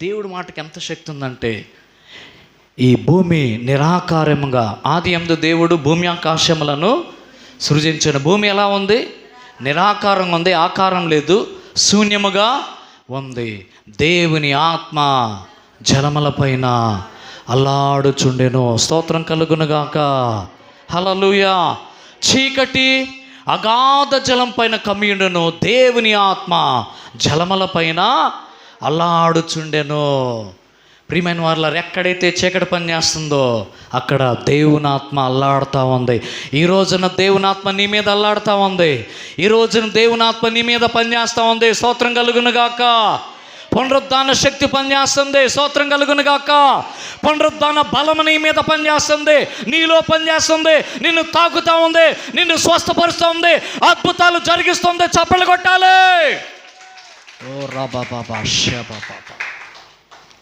దేవుడి మాటకి ఎంత శక్తి ఉందంటే ఈ భూమి నిరాకారముగా ఆది ఎందు దేవుడు భూమి ఆకాశములను సృజించిన భూమి ఎలా ఉంది? నిరాకారంగా ఉంది ఆకారం లేదు శూన్యముగా ఉంది. దేవుని ఆత్మ జలములపైన అల్లాడుచుండెను. స్తోత్రం కలుగునుగాక. హలలుయా చీకటి అగాధ జలం పైన కమ్మియుండెను. దేవుని ఆత్మ జలముల పైన అల్లాడుచుండెను. ప్రియమైన వాళ్ళ ఎక్కడైతే చీకటి పని చేస్తుందో అక్కడ దేవుని ఆత్మ అల్లాడుతూ ఉంది. ఈ రోజున దేవుని ఆత్మ నీ మీద అల్లాడుతూ ఉంది. ఈ రోజున దేవుని ఆత్మ నీ మీద పనిచేస్తూ ఉంది. స్తోత్రం కలుగునుగాక పునరుద్ధాన శక్తి పనిచేస్తుంది స్తోత్రం కలుగునుగాక పునరుద్ధాన బలం నీ మీద పనిచేస్తుంది నీలో పనిచేస్తుంది నిన్ను తాకుతూ ఉంది. నిన్ను స్వస్థపరుస్తూ ఉంది. అద్భుతాలు జరిగిస్తుంది. చప్పలు కొట్టాలి.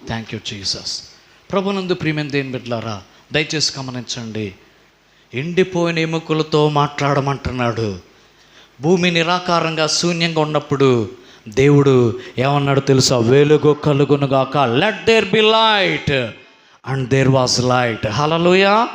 థ్యాంక్ యూ జీసస్ ప్రభునందు ప్రియమైన దేని బిడ్లారా దయచేసి గమనించండి. ఎండిపోయిన ఎముకలతో మాట్లాడమంటున్నాడు. భూమి నిరాకారంగా శూన్యంగా ఉన్నప్పుడు దేవుడు ఏమన్నాడు తెలుసా? వెలుగు కలుగునుగాక let there be light and there was light hallelujah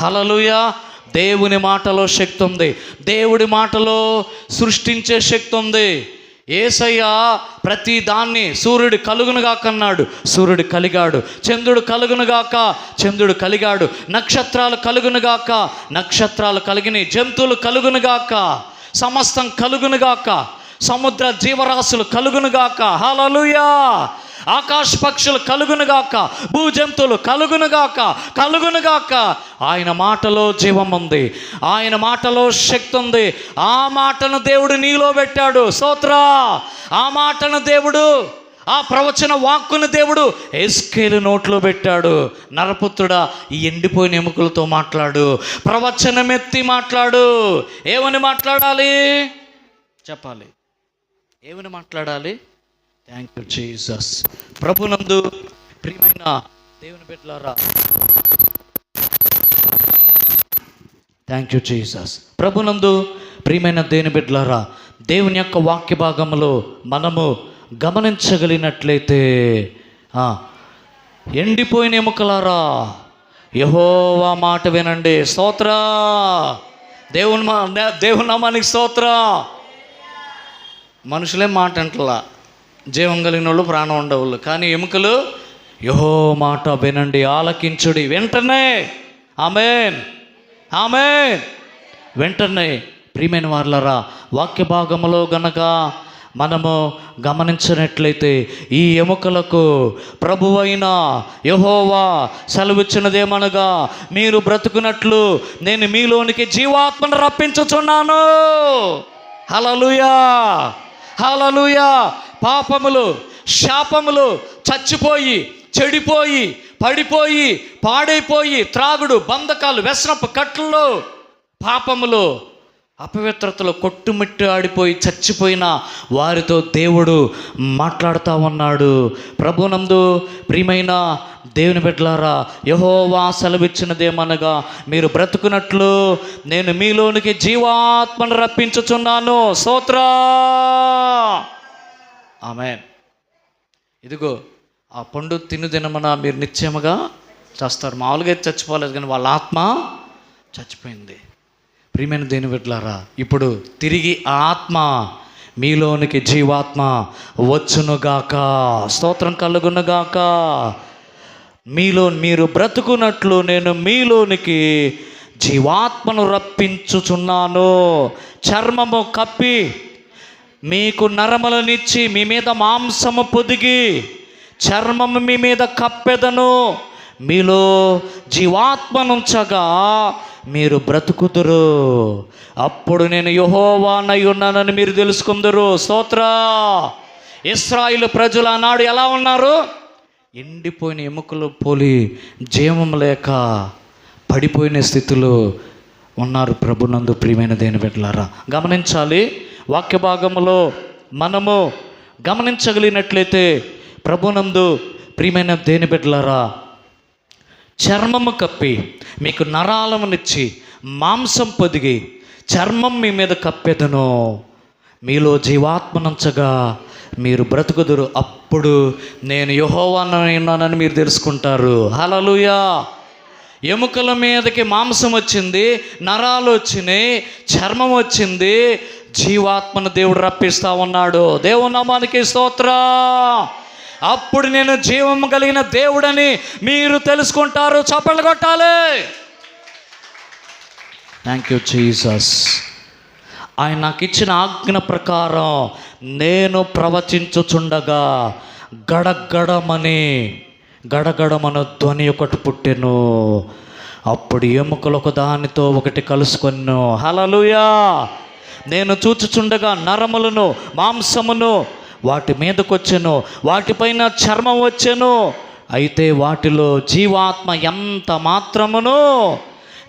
hallelujah దేవుని మాటలో శక్తి ఉంది. దేవుడి మాటలో సృష్టించే శక్తి ఉంది. ఏసయ్య ప్రతి దాన్ని సూర్యుడు కలుగునుగాక అన్నాడు సూర్యుడు కలిగాడు. చంద్రుడు కలుగునుగాక చంద్రుడు కలిగాడు. నక్షత్రాలు కలుగునుగాక నక్షత్రాలు కలిగినాయి జంతువులు కలుగునుగాక సమస్తం కలుగునుగాక సముద్ర జీవరాశులు కలుగునుగాక. హలలుయా ఆకాశ పక్షులు కలుగునుగాక భూజంతువులు కలుగునుగాక కలుగునుగాక ఆయన మాటలో జీవం ఉంది ఆయన మాటలో శక్తి ఉంది. ఆ మాటను దేవుడు నీలో పెట్టాడు. సోత్రా ఆ మాటను దేవుడు ఆ ప్రవచన వాక్కును దేవుడు ఎస్కేలు నోట్లో పెట్టాడు. నరపుత్రుడా ఈ ఎండిపోయిన ఎముకలతో మాట్లాడు. ప్రవచనమెత్తి మాట్లాడు. ఏమని మాట్లాడాలి? చెప్పాలి. ఏమని మాట్లాడాలి? థ్యాంక్ యూ జీసస్ ప్రభునందు ప్రియమైన దేవుని బిడ్డలారా. థ్యాంక్ యూ జీసస్ ప్రభునందు ప్రియమైన దేవుని బిడ్డలారా దేవుని యొక్క వాక్య భాగంలో మనము గమనించగలిగినట్లయితే ఆ, ఎండిపోయిన ఎముకలారా యహోవా మాట వినండి స్తోత్ర. దేవుని మా దేవుని నామానికి స్తోత్ర. మనుషులే మాట అంటలా జీవం కలిగిన వాళ్ళు ప్రాణం ఉండవాళ్ళు. కానీ ఎముకలు యహో మాట వినండి ఆలకించుడి. వెంటనే ఆమెన్ ఆమెన్. వెంటనే ప్రియమైన వార్లరా వాక్య భాగంలో గనక మనము గమనించినట్లయితే ఈ ఎముకలకు ప్రభువైన యహోవా సెలవిచ్చినదేమనగా మీరు బ్రతుకున్నట్లు నేను మీలోనికి జీవాత్మను రప్పించుచున్నాను. Hallelujah hallelujah. పాపములు శాపములు చచ్చిపోయి చెడిపోయి పడిపోయి పాడైపోయి త్రాగుడు బంధకాలు వ్యసనపు కట్లు పాపములు అపవిత్రతలో కొట్టుమిట్టు ఆడిపోయి చచ్చిపోయిన వారితో దేవుడు మాట్లాడుతూ ఉన్నాడు. ప్రభునందు ప్రియమైన దేవుని బిడ్డలారా యహోవా సెలవిచ్చినదేమనగా మీరు బ్రతుకున్నట్లు నేను మీలోనికి జీవాత్మను రప్పించుచున్నాను. సోత్రా ఆమె ఇదిగో ఆ పండు తిను దినమన మీరు నిశ్చయముగా చేస్తారు. మామూలుగా చచ్చిపోలేదు కానీ వాళ్ళ ఆత్మ చచ్చిపోయింది. ప్రియమైన దేని విడ్లారా ఇప్పుడు తిరిగి ఆత్మ మీలోనికి జీవాత్మ వచ్చునుగాక. స్తోత్రం కలుగునుగాక. మీలో మీరు బ్రతుకున్నట్లు నేను మీలోనికి జీవాత్మను రప్పించుచున్నాను. చర్మము కప్పి మీకు నరములనిచ్చి మీ మీద మాంసము పొదిగి చర్మము మీ మీద కప్పెదను. మీలో జీవాత్మనుంచగా మీరు బ్రతుకుదురు. అప్పుడు నేను యహోవానై ఉన్నానని మీరు తెలుసుకుందరు. స్తోత్ర ఇస్రాయిల్ ప్రజలు ఆనాడు ఎలా ఉన్నారు? ఎండిపోయిన ఎముకలు పోలి జీవం లేక పడిపోయిన స్థితిలో ఉన్నారు ప్రభునందు ప్రియమైన దేని బిడ్డలారా. గమనించాలి వాక్య భాగంలో మనము గమనించగలిగినట్లయితే ప్రభునందు ప్రియమైన దేని బిడ్డలారా చర్మము కప్పి మీకు నరాలమునిచ్చి మాంసం పొదిగి చర్మం మీ మీద కప్పెదను. మీలో జీవాత్మనంచగా మీరు బ్రతుకుదురు. అప్పుడు నేను యహోవానని మీరు తెలుసుకుంటారు. హలలుయా ఎముకల మీదకి మాంసం వచ్చింది నరాలు వచ్చినాయి చర్మం వచ్చింది. జీవాత్మను దేవుడు రప్పిస్తా ఉన్నాడు. దేవునామానికి స్తోత్రం. అప్పుడు నేను జీవము కలిగిన దేవుడని మీరు తెలుసుకుంటారు. చప్పలు కొట్టాలి. థ్యాంక్ యూ జీసస్ ఆయన నాకు ఇచ్చిన ఆజ్ఞ ప్రకారం నేను ప్రవచించుచుండగా గడగడమని గడగడమన ధ్వని ఒకటి పుట్టెను. అప్పుడు ఎముకలు ఒక దానితో ఒకటి కలుసుకొను హలలుయా నేను చూచుచుండగా నరములను మాంసమును వాటి మీదకొచ్చెను వాటిపైన చర్మం వచ్చెను. అయితే వాటిలో జీవాత్మ ఎంత మాత్రమును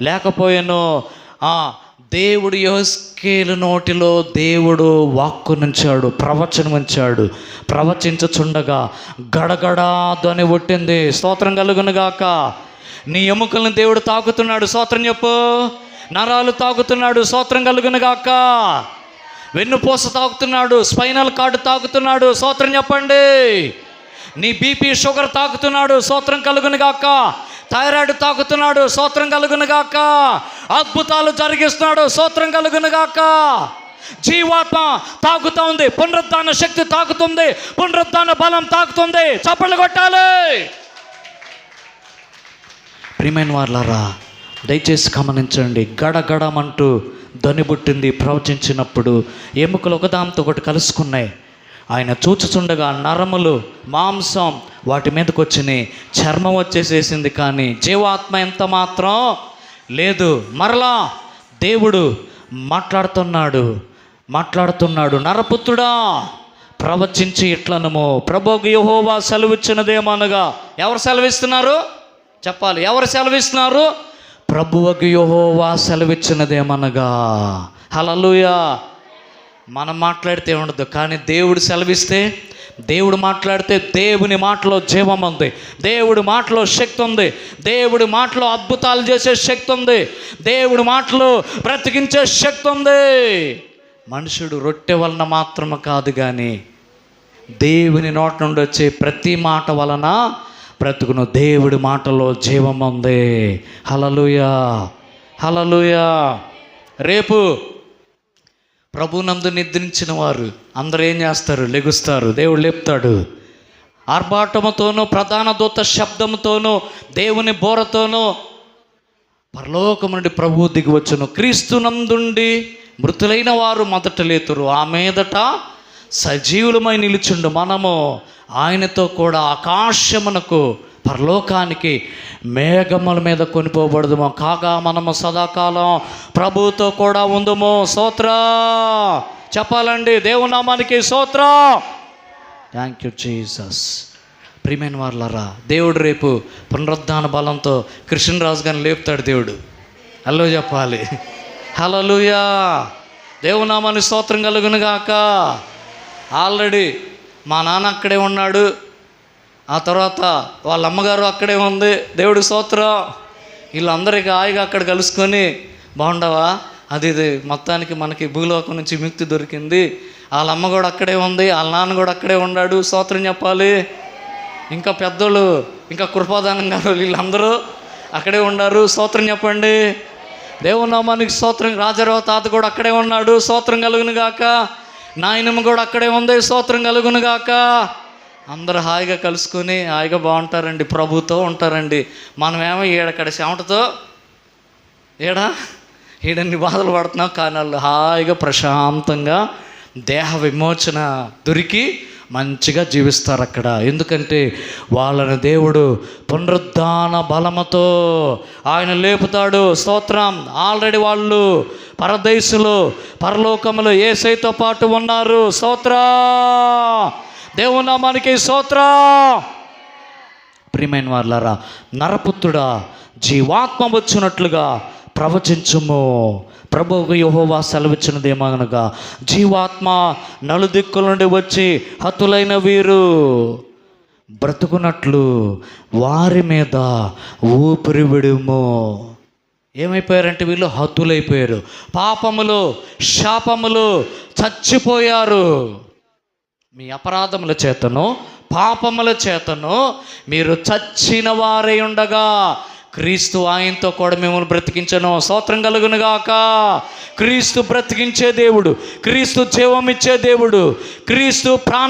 లేకపోయాను ఆ దేవుడు యోస్కేలు నోటిలో దేవుడు వాక్కు నుంచాడు ఉంచాడు. ప్రవచించుచుండగా గడగడా ధ్వని పుట్టింది స్తోత్రం కలుగునుగాక నీ ఎముకలను దేవుడు తాకుతున్నాడు. స్తోత్రం చెప్పు. నరాలు తాకుతున్నాడు. స్తోత్రం కలుగునుగాక వెన్నుపూస తాగుతున్నాడు స్పైనల్ కార్డు తాగుతున్నాడు. సోత్రం చెప్పండి. నీ బీపీ షుగర్ తాగుతున్నాడు సోత్రం కలుగునుగాక థైరాయిడ్ తాకుతున్నాడు స్తోత్రం కలుగునుగాక అద్భుతాలు జరిగిస్తున్నాడు స్తోత్రం కలుగునుగాక జీవాత్మ తాగుతూ ఉంది పునరుద్ధాన శక్తి తాకుతుంది పునరుద్ధాన బలం తాకుతుంది చప్పట్లు కొట్టాలి. ప్రియమైన వాళ్ళారా దయచేసి గమనించండి గడగడమంటూ దొనిబుట్టింది ప్రవచించినప్పుడు ఎముకలు ఒకదాంతో ఒకటి కలుసుకున్నాయి. ఆయన చూచుచుండగా నరములు మాంసం వాటి మీదకి వచ్చినాయి చర్మం వచ్చేసేసింది కానీ జీవాత్మ ఎంత మాత్రం లేదు. మరలా దేవుడు మాట్లాడుతున్నాడు మాట్లాడుతున్నాడు నరపుత్రుడా ప్రవచించి ఇట్లనము. ప్రభుకు యహోవా సెలవిచ్చినదేమనగా ఎవరు సెలవిస్తున్నారు? చెప్పాలి ఎవరు సెలవిస్తున్నారు? ప్రభువకు యహోవా సెలవిచ్చినదేమనగా? హలలుయా మనం మాట్లాడితే ఉండదు కానీ దేవుడు సెలవిస్తే దేవుడు మాట్లాడితే దేవుని మాటలో జీవం ఉంది. దేవుడి మాటలో శక్తి ఉంది. దేవుడి మాటలో అద్భుతాలు చేసే శక్తి ఉంది. దేవుడి మాటలో బ్రతికించే శక్తి ఉంది. మనుషుడు రొట్టె వలన మాత్రమే కాదు కానీ దేవుని నోట నుండి వచ్చే ప్రతి మాట వలన బ్రతుకును దేవుడి మాటలో జీవం ఉంది. హలలుయా హలలుయా రేపు ప్రభునందు నిద్రించిన వారు అందరూ ఏం చేస్తారు? లెగుస్తారు. దేవుడు లేపుతాడు. ఆర్భాటముతోనూ ప్రధాన దూత శబ్దంతోనూ దేవుని బోరతోనూ పరలోకము నుండి ప్రభువు దిగి వచ్చును. క్రీస్తునందుండి మృతులైన వారు మొదట లేతురు. ఆ మీదట సజీవులమై నిలుచుండు మనము. ఆయనతో కూడా ఆకాశమునకు పరలోకానికి మేఘముల మీద కొనిపోబడదుము. కాగా మనము సదాకాలం ప్రభువుతో కూడా ఉందము. సోత్ర చెప్పాలండి దేవునామానికి సోత్ర థ్యాంక్ యూ జీసస్ ప్రియమైన వాళ్ళరా దేవుడు రేపు పునరుద్ధాన బలంతో కృష్ణరాజు గారిని లేపుతాడు దేవుడు. హలో చెప్పాలి. హలో లూయా దేవునామాని స్తోత్రం కలుగును గాక ఆల్రెడీ మా నాన్న అక్కడే ఉన్నాడు. ఆ తర్వాత వాళ్ళ అమ్మగారు అక్కడే ఉంది. దేవుడు స్తోత్రం. వీళ్ళందరికీ హాయిగా అక్కడ కలుసుకొని బాగుండవా? అది ఇది మొత్తానికి మనకి భూలోకం నుంచి ముక్తి దొరికింది. వాళ్ళ అమ్మ కూడా అక్కడే ఉంది. వాళ్ళ నాన్న కూడా అక్కడే ఉన్నాడు. స్తోత్రం చెప్పాలి. ఇంకా పెద్దోళ్ళు ఇంకా కృపాదానం గారు వీళ్ళందరూ అక్కడే ఉన్నారు. స్తోత్రం చెప్పండి. దేవునామానికి స్తోత్రం. రాజరావు తాత కూడా అక్కడే ఉన్నాడు. స్తోత్రం కలుగును గాక నాయనమ్మ కూడా అక్కడే ఉంది. స్తోత్రం కలుగును గాక. అందరూ హాయిగా కలుసుకొని హాయిగా బాగుంటారండి. ప్రభుతో ఉంటారండి. మనమేమో ఈడక్కడ చెమటతో ఏడా? ఈడన్ని బాధలు పడుతున్నాం. కానీ వాళ్ళు హాయిగా ప్రశాంతంగా దేహ విమోచన దొరికి మంచిగా జీవిస్తారు అక్కడ. ఎందుకంటే వాళ్ళని దేవుడు పునరుద్ధాన బలముతో ఆయన లేపుతాడు. స్తోత్రం. ఆల్రెడీ వాళ్ళు పరదేశులు పరలోకములు ఏసైతో పాటు ఉన్నారు. సోత్ర దేవునామానికి సోత్ర ప్రియమైన వాళ్ళారా నరపుత్రుడా జీవాత్మ వచ్చినట్లుగా ప్రవచించుము. ప్రభువుకు యహోవా సెలవిచ్చినదేమనగా జీవాత్మ నలుదిక్కుల నుండి వచ్చి హతులైన వీరు బ్రతుకున్నట్లు వారి మీద ఊపిరి విడుము. ఏమైపోయారంటే వీళ్ళు హతులైపోయారు పాపములు శాపములు చచ్చిపోయారు. మీ అపరాధముల చేతను పాపముల చేతను మీరు చచ్చిన వారై ఉండగా క్రీస్తు ఆయనతో కూడా మిమ్మల్ని బ్రతికించను. స్తోత్రం కలుగునుగాక క్రీస్తు బ్రతికించే దేవుడు క్రీస్తు జీవమిచ్చే దేవుడు క్రీస్తు ప్రాణ